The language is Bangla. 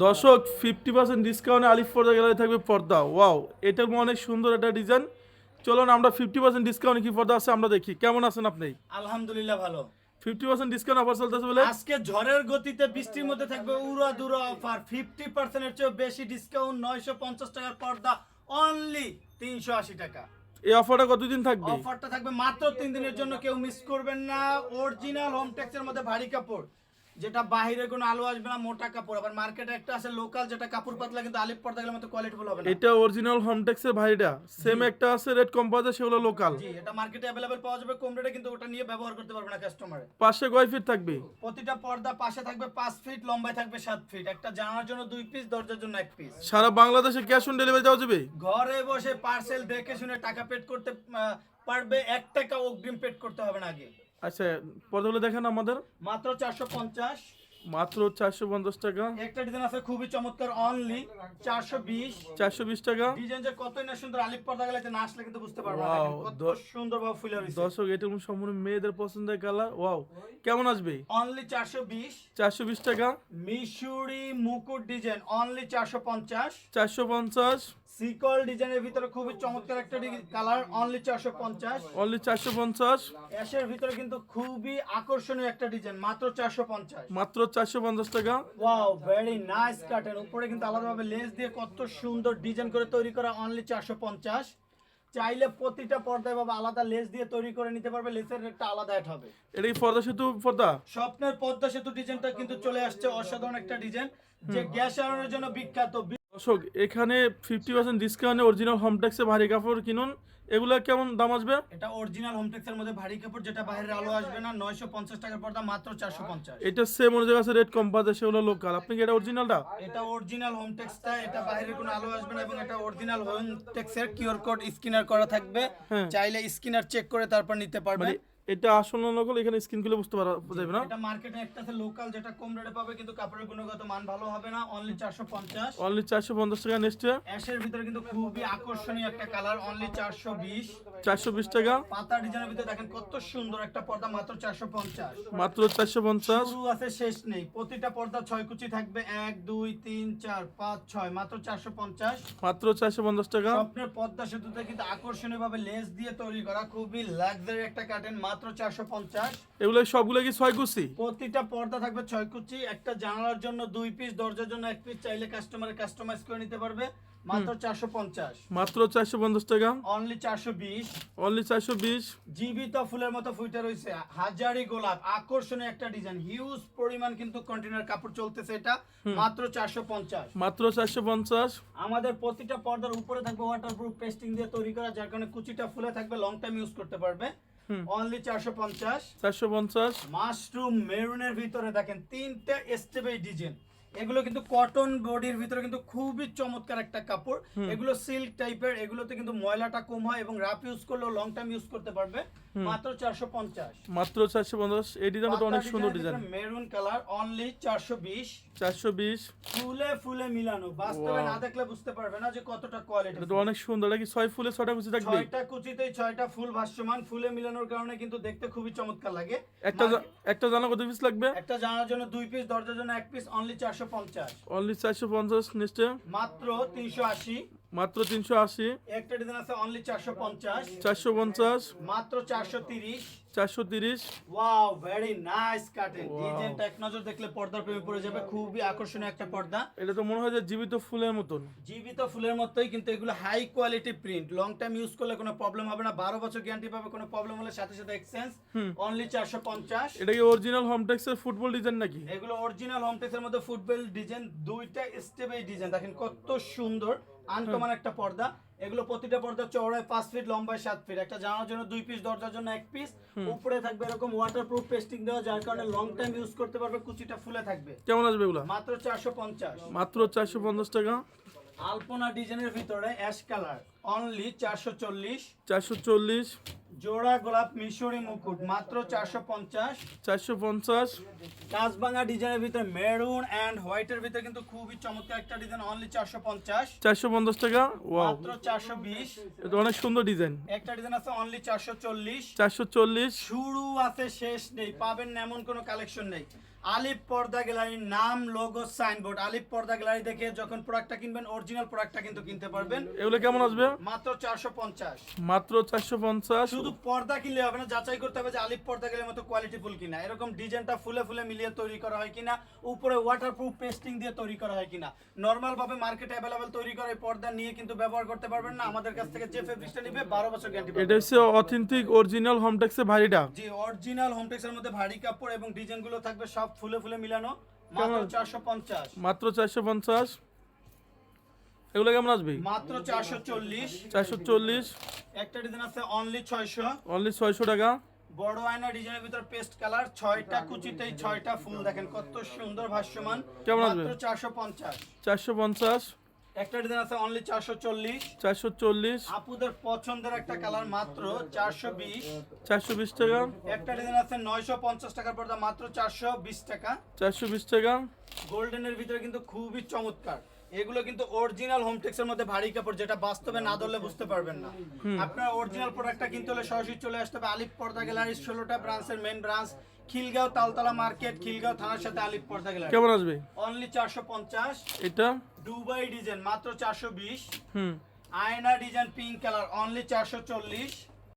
দর্শক ফিফটি পার্সেন্ট ডিসকাউন্টে আলিফ পর্দা গ্যালারি থাকবে পর্দা। ওয়াও এটার অনেক সুন্দর একটা ডিজাইন চলুন আমরা ফিফটি পার্সেন্ট ডিসকাউন্টে কি পর্দা আছে আমরা দেখি। কেমন আছেন আপনি? আলহামদুলিল্লাহ ভালো। ফিফটি পার্সেন্ট ডিসকাউন্ট অফার চলতেছে বলে? আজকে ঝড়ের গতিতে বৃষ্টির মধ্যে থাকবে উড়া দুরা অফার ফিফটি পার্সেন্টের চেয়ে বেশি ডিসকাউন্ট নয়শো পঞ্চাশ টাকার পর্দা অনলি তিনশো আশি টাকা। এই অফারটা কতদিন থাকবে? অফারটা থাকবে মাত্র তিন দিনের জন্য কেউ মিস করবেন না। অরিজিনাল হোম টেক্সের মধ্যে ভারী কাপড়। যেটা বাহিরে কোনো আলো আসবে না মোটা কাপড়। আবার মার্কেটে একটা আছে লোকাল যেটা কাপড় পাতলা কিন্তু আলিপ পর্দা গেলে মতো কোয়ালিটিফুল হবে না। এটা অরিজিনাল হোমটেক্সের ভাইটা। সেম একটা আছে রেড কম্পাউন্ডার সেগুলো লোকাল জি এটা মার্কেটে অ্যাভেলেবেল পাওয়া যাবে কম রেটে কিন্তু ওটা নিয়ে ব্যবহার করতে পারবে না কাস্টমারে পাশে কয় ফিট থাকবে? প্রতিটা পর্দা পাশে থাকবে পাঁচ ফিট লম্বায় থাকবে সাত ফিট একটা জানার জন্য দুই পিস দরজার জন্য এক পিস সারা বাংলাদেশে ক্যাশ অন ডেলিভারি দেওয়া যাবে? ঘরে বসে পার্সেল দেখে শুনে টাকা পেড করতে পারবে এক টাকা অগ্রিম পেড করতে হবে না আগে। আচ্ছা পর্দাগুলো দেখেন আমাদের। মাত্র চারশো পঞ্চাশ। মাত্র চারশো পঞ্চাশ টাকা। একটা ডিজাইন আছে খুবই চমৎকার অনলি চারশো বিশ। চারশো বিশ টাকা। ডিজাইন যে কতই না সুন্দর আলিপ পর্দা গেলে না আসলে কিন্তু বুঝতে পারব কত সুন্দর ভাবে ফুলে রয়েছে। দর্শক এটা সম্পূর্ণ মেয়েদের পছন্দের কালার। ওয়াও কেমন আসবে? অনলি চারশো বিশ। চারশো বিশ টাকা। মিশুরি মুকুট ডিজাইন অনলি চারশো পঞ্চাশ। চারশো পঞ্চাশ। সিকল ডিজাইনের ভিতরে খুবই চমৎকার একটা কালার অনলি চারশো পঞ্চাশ। অনলি অ্যাশের ভিতরে কিন্তু খুবই আকর্ষণীয় একটা ডিজাইন মাত্র চারশো পঞ্চাশ। মাত্র চারশো পঞ্চাশ টাকা। ওয়াও ভেরি নাইস কাটেন উপরে কিন্তু আলাদাভাবে লেস দিয়ে কত সুন্দর ডিজাইন করে তৈরি করা অনলি চারশো পঞ্চাশ। চাইলে প্রতিটা পর্দায় বাবা আলাদা লেস দিয়ে তৈরি করে নিতে পারবে লেসের রেটটা আলাদা অ্যাড হবে। এটা কি পর্দা সেতু? পর্দা? স্বপ্নের পদ্মা সেতু ডিজাইনটা কিন্তু চলে আসছে অসাধারণ একটা ডিজাইন যে গ্যাস আনানোর জন্য বিখ্যাত দর্শক এখানে ফিফটি পার্সেন্ট ডিসকাউন্টে অরিজিনাল হোমটেক্সে ভারী কাপড় কিনুন। এগুলো কেমন দাম আসবে? এটা অরিজিনাল হোমটেক্সের মধ্যে ভারী কাপড় যেটা বাইরের আলো আসবে না নয়শো পঞ্চাশ টাকার পর্দা মাত্র চারশো পঞ্চাশ। এটা সেম অনুযায়ী আছে রেড কম্পাসে সেগুলো লোকাল আপনি কি এটা অরিজিনালটা এটা অরিজিনাল হোম টেক্সটা এটা বাইরের কোনো আলো আসবে না এবং এটা অরিজিনাল হোম টেক্সের কিউআর কোড স্ক্যানার করা থাকবে। হ্যাঁ। চাইলে স্ক্যানার চেক করে তারপর নিতে পারবে মানে এটা আসল নকল এখানে স্ক্রিন খুলে বুঝতে পারা যাবে না? এটা মার্কেটে একটা আছে লোকাল যেটা কম রেটে পাবে কিন্তু কাপড়ের গুণগত মান ভালো হবে না অনলি চারশো পঞ্চাশ। অনলি চারশো পঞ্চাশ টাকা নেক্সট অ্যাশের ভিতরে কিন্তু খুবই আকর্ষণীয় একটা কালার অনলি চারশো বিশ। চারশো বিশ টাকা। পাতা ডিজাইনের ভিতরে দেখেন কত সুন্দর একটা পর্দা মাত্র চারশো পঞ্চাশ। মাত্র চারশো পঞ্চাশ। শুরু আছে শেষ নেই। প্রতিটা পর্দা ছয় কুচি থাকবে এক দুই তিন চার পাঁচ ছয় মাত্র চারশো পঞ্চাশ। মাত্র চারশো পঞ্চাশ টাকা। স্বপ্নের পর্দা সেতুতে কিন্তু আকর্ষণীয় ভাবে লেস দিয়ে তৈরি করা খুবই লাক্সারি একটা কার্টেন মাত্র চারশো পঞ্চাশ। এগুলো সবগুলো কি ছয় কুচি প্রতিটা পর্দা থাকবে ছয় কুচি একটা জানালার জন্য দুই পিস দরজার জন্য এক পিস চাইলে কাস্টমারে কাস্টমাইজ করে নিতে পারবে। মাত্র চারশো পঞ্চাশ। মাত্র চারশো পঞ্চাশ টাকা? অনলি চারশো বিশ। অনলি চারশো বিশ? জীবিত ফুলের মতো ফুটে রয়েছে হাজারি গোলাপ আকর্ষণীয় একটা ডিজাইন হিউজ পরিমাণ কিন্তু কন্টেনার কাপড় চলতেছে এটা। মাত্র চারশো পঞ্চাশ। মাত্র চারশো পঞ্চাশ? আমাদের প্রতিটা পর্দার উপরে থাকবে ওয়াটারপ্রুফ পেস্টিং দিয়ে তৈরি করা যার কারণে কুচিটা ফুলে থাকবে লং টাইম ইউজ করতে পারবে। অনলি চারশো পঞ্চাশ। চারশো পঞ্চাশ। মাশরুম মেরুনের ভিতরে দেখেন তিনটা স্টেপে ডিজাইন। এগুলো কিন্তু কটন বডির ভিতরে কিন্তু খুবই চমৎকার একটা কাপড়। এগুলো সিল্ক টাইপের এগুলোতে কিন্তু ময়লাটা কম হয় এবং রাফ ইউজ করলেও লং টাইম ইউজ করতে পারবে। মাত্র চারশো পঞ্চাশ। মাত্র চারশো পঞ্চাশ। এই ডিজাইনটা অনেক সুন্দর ডিজাইন মেরুন কালার অনলি চারশো বিশ। চারশো বিশ। ফুলে ফুলে মিলানো। বাস্তবে না দেখলে বুঝতে পারবে না যে কতটা কোয়ালিটি এটা তো অনেক সুন্দর। কি ছয় ফুলে ছটা কুচি থাকবে? ছয়টা কুচিতেই ছয়টা ফুল ভাসমান। ফুলে মিলানোর কারণে কিন্তু দেখতে খুবই চমৎকার লাগে। একটা একটা জানা কত পিস লাগবে? একটা জানার জন্য দুই পিস দরজার জন্য এক পিস অনলি চারশো পঞ্চাশ। অনলি চারশো পঞ্চাশ নেক্সটে মাত্র তিনশো আশি। মাত্র তিনশো আশি। একটা ডিজাইন আছে অনলি চারশো পঞ্চাশ। চারশো পঞ্চাশ। মাত্র চারশো তিরিশ। চারশো তিরিশ। Wow very nice curtain Wow. ডিজাইনটা এক নজর দেখলে পর্দার প্রেমে পড়ে যাবে খুবই আকর্ষণীয় একটা পর্দা। এটা তো মনে হয় যে জীবিত ফুলের মতন। জীবিত ফুলের মতোই কিন্তু এগুলো high quality print long time use করলে কোনো প্রবলেম হবে না। বারো বছর গ্যারান্টি পাবে কোনো প্রবলেম হলে সাথে সাথে এক্সচেঞ্জ অনলি চারশো পঞ্চাশ। এটা কি অরিজিনাল হোমটেক্সের ফুটবল ডিজাইন নাকি? এগুলো অরিজিনাল হোমটেক্সের মধ্যে ফুটবল ডিজাইন দুইটা স্টেপে ডিজাইন দেখেন কত সুন্দর। আনকমন একটা পর্দা। এগুলো প্রতিটা পর্দা চওড়ায় পাঁচ ফিট লম্বায় সাত ফিট। একটা জানার জন্য দুই পিস দরজার জন্য এক পিস উপরে থাকবে এরকম ওয়াটার প্রুফ পেস্টিং দেওয়া যার কারণে লং টাইম ইউজ করতে পারবে কুচিটা ফুলে থাকবে। কেমন আসবে এগুলো? মাত্র চারশো পঞ্চাশ। মাত্র চারশো পঞ্চাশ টাকা। আলপনা ডিজাইনের ভিতরে অ্যাশ কালার অনলি চারশো চল্লিশ। চারশো চল্লিশ। জোড়া গোলাপ মিশরি মুকুট মাত্র চারশো পঞ্চাশ। চারশো পঞ্চাশ। কাঁচবাঙা ডিজাইনের ভিতরে মেরুন অ্যান্ড হোয়াইটের ভিতরে কিন্তু খুবই চমৎকার একটা ডিজাইন অনলি চারশো পঞ্চাশ। চারশো পঞ্চাশ টাকা? ওয়াও মাত্র চারশো বিশ। এটা অনেক সুন্দর ডিজাইন একটা ডিজাইন আছে অনলি চারশো চল্লিশ। চারশো চল্লিশ। শুরু আছে শেষ নেই পাবেন এমন কোনো কালেকশন নেই। আলিফ পর্দা গ্যালারির নাম লোগো সাইনবোর্ড আলিফ পর্দা গ্যালারি দেখে যখন প্রোডাক্টটা কিনবেন অরিজিনাল প্রোডাক্টটা কিন্তু কিনতে পারবেন। এগুলো কেমন আসবে? মাত্র চারশো পঞ্চাশ। মাত্র চারশো পঞ্চাশ। শুধু পর্দা কিনলে হবে না যাচাই করতে হবে যে আলিফ পর্দা গেলের মতো কোয়ালিটি ফুল কিনা। এরকম ডিজাইনটা ফুলে ফুলে মিলিয়ে তৈরি করা হয় কিনা উপরে ওয়াটারপ্রুফ পেস্টিং দিয়ে তৈরি করা হয় কিনা। নর্মাল ভাবে মার্কেটে অ্যাভেলেবেল তৈরি করা এই পর্দা নিয়ে কিন্তু ব্যবহার করতে পারবেন না। আমাদের কাছ থেকে যে ফেব্রিক্সটা নিবে বারো বছর গ্যারান্টি এটা হচ্ছে অথেন্টিক অরিজিনাল হোমটেক্সের ভারীটা জি অরিজিনাল হোমটেক্সের মধ্যে ভারী কাপড় এবং ডিজাইনগুলো থাকবে সব ফুলে ফুলে মিলানো মাত্র কেমন? চারশো পঞ্চাশ। মাত্র চারশো পঞ্চাশ। এগুলো কেমন আসবে? মাত্র চারশো চল্লিশ। চারশো চল্লিশ। একটা ডিজাইন আছে অনলি ছয়শো। অনলি ছয়শো টাকা। বড় আয়না ডিজাইনের ভিতর পেস্ট কালার ছয়টা কুচিতেই ছয়টা ফুল দেখেন কত সুন্দর ভাষ্যমান? মাত্র চারশো পঞ্চাশ। চারশো পঞ্চাশ। একটা ডিজাইন আছে অনলি চারশো চল্লিশ। চারশো চল্লিশ। আপুদের পছন্দের একটা কালার মাত্র চারশো বিশ। চারশো বিশ টাকা। একটা ডিজাইন আছে নয়শো পঞ্চাশ টাকার পর্দা মাত্র চারশো বিশ টাকা। চারশো বিশ টাকা। গোল্ডেনের ভিতরে কিন্তু খুবই চমৎকার। এগুলো কিন্তু অরিজিনাল হোমটেক্সের মধ্যে ভারী কাপড় যেটা বাস্তবে না ধরলে বুঝতে পারবেন না। আপনার অরিজিনাল প্রোডাক্টটা কিনতে হলে সরাসরি চলে আসতে হবে আলিফ পর্দা গ্যালারি ষোলোটা ব্রাঞ্চের main branch Khilgaon Taltola market Khilgaon থানার সাথে আলিফ পর্দা গ্যালারি। কেমন আসবে? অনলি চারশো পঞ্চাশ। এটা? দুবাই ডিজাইন মাত্র চারশো বিশ। হুম। আয়না ডিজাইন পিঙ্ক কালার অনলি চারশো চল্লিশ।